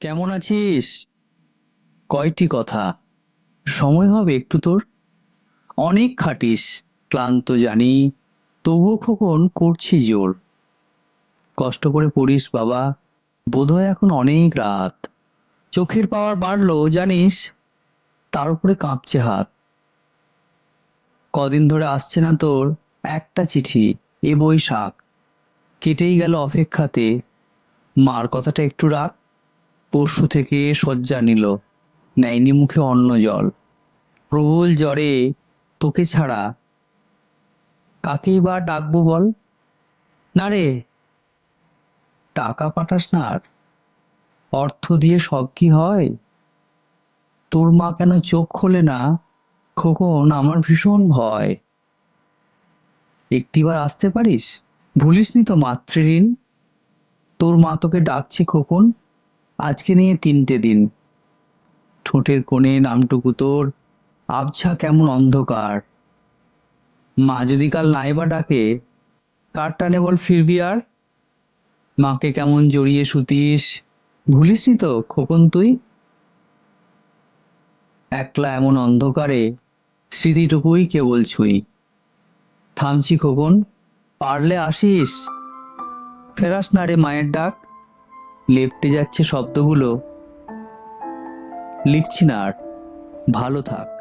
কেমন আছিস? কয়টি কথা? সময় হবে একটু তোর? অনেক খাটিস, ক্লান্ত জানি, তবুও খোকন করছি জোর। কষ্ট করে পড়িস বাবা, বোধহয় এখন অনেক রাত। চোখের পাওয়ার বাড়লো, জানিস, তার উপরে কাঁপছে হাত। কদিন ধরে আসছে না তোর একটা চিঠি, এ বৈশাখ। কেটেই গেল অপেক্ষাতে। মার কথাটা একটু রাখ। পরশু থেকে শয্যা নিল। নেয়নি মুখে অন্ন জল। প্রবল জ্বরে তোকে ছাড়া। কাকেই বা ডাকবো বল? না রে, টাকা পাঠাস না আর। অর্থ দিয়ে সব কি হয়? তোর মা কেন চোখ খোলে না? খোকন, আমার ভীষণ ভয়। একটিবার আসতে পারিস? ভুলিসনি তো মাতৃঋণ? তোর মা তোকে ডাকছে খোকন। আজকে নিয়ে তিনটে দিন। ঠোঁটের কোণে নামটুকু তোর, আবছা কেমন অন্ধকার। মা যদি কাল নাইবা ডাকে, কার টানে বল ফিরবি আর? মাকে কেমন জড়িয়ে শুতিস? ভুলিসনি তো খোকন তুই? একলা এমন অন্ধকারে স্মৃতিটুকুই কেবল ছুঁই। থামছি খোকন, পারলে আসিস? ফেরাস না রে মায়ের ডাক। লেপটে যাচ্ছে শব্দগুলো। লিখছি না আর। ভালো থাক।